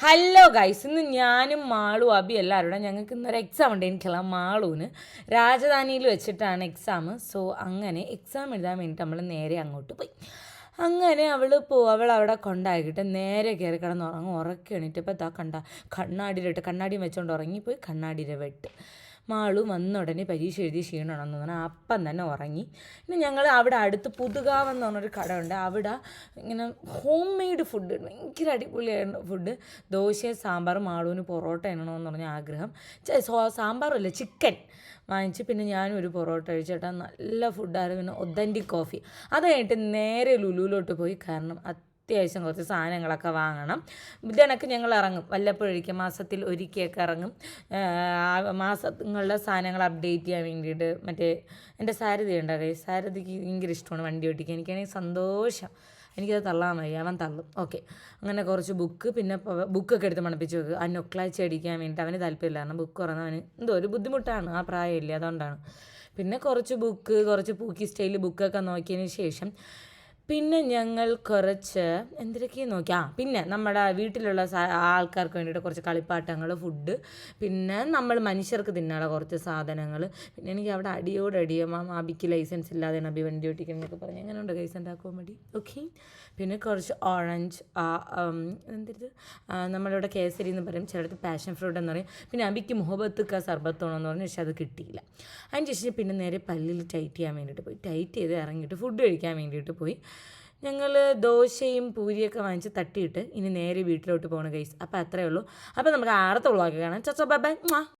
Hello guys ഇന്ന് ഞാനും മാളു അബി എല്ലാവരും ഞങ്ങൾക്ക് ഇന്നൊരു എക്സാം ഉണ്ട് എനിക്കുള്ള മാളുവിന് രാജധാനിയിൽ വെച്ചിട്ടാണ് എക്സാം സോ അങ്ങനെ എക്സാം എഴുതാൻ വേണ്ടിയിട്ട് നമ്മൾ നേരെ അങ്ങോട്ട് പോയി. അങ്ങനെ അവൾ പോ അവൾ അവിടെ കൊണ്ടാക്കിയിട്ട് നേരെ കയറി കിടന്ന് ഉറങ്ങും. ഉറക്കി എണീറ്റപ്പോൾ കണ്ട കണ്ണാടിയിലിട്ട് കണ്ണാടിയും വെച്ചുകൊണ്ട് ഉറങ്ങിപ്പോയി കണ്ണാടിയിലെ വെട്ട്. മാളു വന്ന ഉടനെ പരീക്ഷ എഴുതി ക്ഷീണമാണെന്ന് പറഞ്ഞാൽ അപ്പം തന്നെ ഉറങ്ങി. പിന്നെ ഞങ്ങൾ അവിടെ അടുത്ത് പുതുകാവ് എന്ന് പറഞ്ഞൊരു കട ഉണ്ട് അവിടെ ഇങ്ങനെ ഹോം മെയ്ഡ് ഫുഡ് ഭയങ്കര അടിപൊളിയായ ഫുഡ് ദോശ സാമ്പാർ മാളുവിന് പൊറോട്ട എണ്ണണമെന്ന് പറഞ്ഞ ആഗ്രഹം. സാമ്പാറല്ല ചിക്കൻ വാങ്ങിച്ച് പിന്നെ ഞാനും ഒരു പൊറോട്ട കഴിച്ചേട്ടാ. നല്ല ഫുഡായിരുന്നു പിന്നെ ഒതന്റിക് കോഫി അത് കഴിഞ്ഞിട്ട് നേരെ ലുലുവിലോട്ട് പോയി. കാരണം അത്യാവശ്യം കുറച്ച് സാധനങ്ങളൊക്കെ വാങ്ങണം. ഇതിനൊക്കെ ഞങ്ങൾ ഇറങ്ങും. വല്ലപ്പോഴൊരിക്കൽ മാസത്തിൽ ഒരിക്കലൊക്കെ ഇറങ്ങും. മാസങ്ങളുടെ സാധനങ്ങൾ അപ്ഡേറ്റ് ചെയ്യാൻ വേണ്ടിയിട്ട് മറ്റേ എന്റെ സാരഥി ഉണ്ടാകെ സാരഥിക്ക് ഭയങ്കര ഇഷ്ടമാണ് വണ്ടി ഓടിക്കാൻ എനിക്കാണെങ്കിൽ സന്തോഷം. എനിക്കത് തള്ളാൻ വയ്യ. അവൻ തള്ളും. ഓക്കെ അങ്ങനെ കുറച്ച് ബുക്ക് പിന്നെ ബുക്കൊക്കെ എടുത്ത് മണപ്പിച്ച് വെക്കുക ആ നൊക്ലാഴ്ച അടിക്കാൻ വേണ്ടിയിട്ട് അവന് താല്പര്യമില്ല. കാരണം ബുക്ക് തുറന്ന് അവന് എന്തോ ഒരു ബുദ്ധിമുട്ടാണ്. ആ പ്രായമില്ല. അതുകൊണ്ടാണ്. പിന്നെ കുറച്ച് ബുക്ക് കുറച്ച് പൂക്കി സ്റ്റൈൽ ബുക്കൊക്കെ നോക്കിയതിന് ശേഷം പിന്നെ ഞങ്ങൾ കുറച്ച് എന്തൊക്കെയാണ് നോക്കി. ആ പിന്നെ നമ്മുടെ വീട്ടിലുള്ള ആൾക്കാർക്ക് വേണ്ടിയിട്ട് കുറച്ച് കളിപ്പാട്ടങ്ങൾ ഫുഡ് പിന്നെ നമ്മൾ മനുഷ്യർക്ക് തിന്നാനുള്ള കുറച്ച് സാധനങ്ങൾ പിന്നെ എനിക്ക് അവിടെ അടിയോടടിയോ മാം അബിക്ക് ലൈസൻസ് ഇല്ലാതെയാണ് അബി വണ്ടി ഓട്ടിക്കണം എന്നൊക്കെ പറഞ്ഞ്. എങ്ങനെ ഉണ്ട് ലൈസൻസ് ഉണ്ടാക്കുമോ മടി? ഓക്കെ പിന്നെ കുറച്ച് ഓറഞ്ച് എന്തിത്? നമ്മളിവിടെ കേസരി എന്ന് പറയും. ചിലടത്ത് പാഷൻ ഫ്രൂട്ട് എന്ന് പറയും. പിന്നെ അബിക്ക് മുഹബത്തുക്ക സർബത്തോണെന്ന് പറഞ്ഞു. പക്ഷേ അത് കിട്ടിയില്ല. അതിന് ശേഷം പിന്നെ നേരെ പല്ലിൽ ടൈറ്റ് ചെയ്യാൻ വേണ്ടിയിട്ട് പോയി. ടൈറ്റ് ചെയ്ത് ഇറങ്ങിയിട്ട് ഫുഡ് കഴിക്കാൻ വേണ്ടിയിട്ട് പോയി. ഞങ്ങൾ ദോശയും പൂരിയൊക്കെ വാങ്ങിച്ച് തട്ടിയിട്ട് ഇനി നേരെ വീട്ടിലോട്ട് പോകണം ഗൈസ് അപ്പോൾ അത്രയേ ഉള്ളൂ. അപ്പോൾ നമുക്ക് ആടത്തുള്ളതൊക്കെ കാണാം. ചച്ചോ ബൈ ബൈ.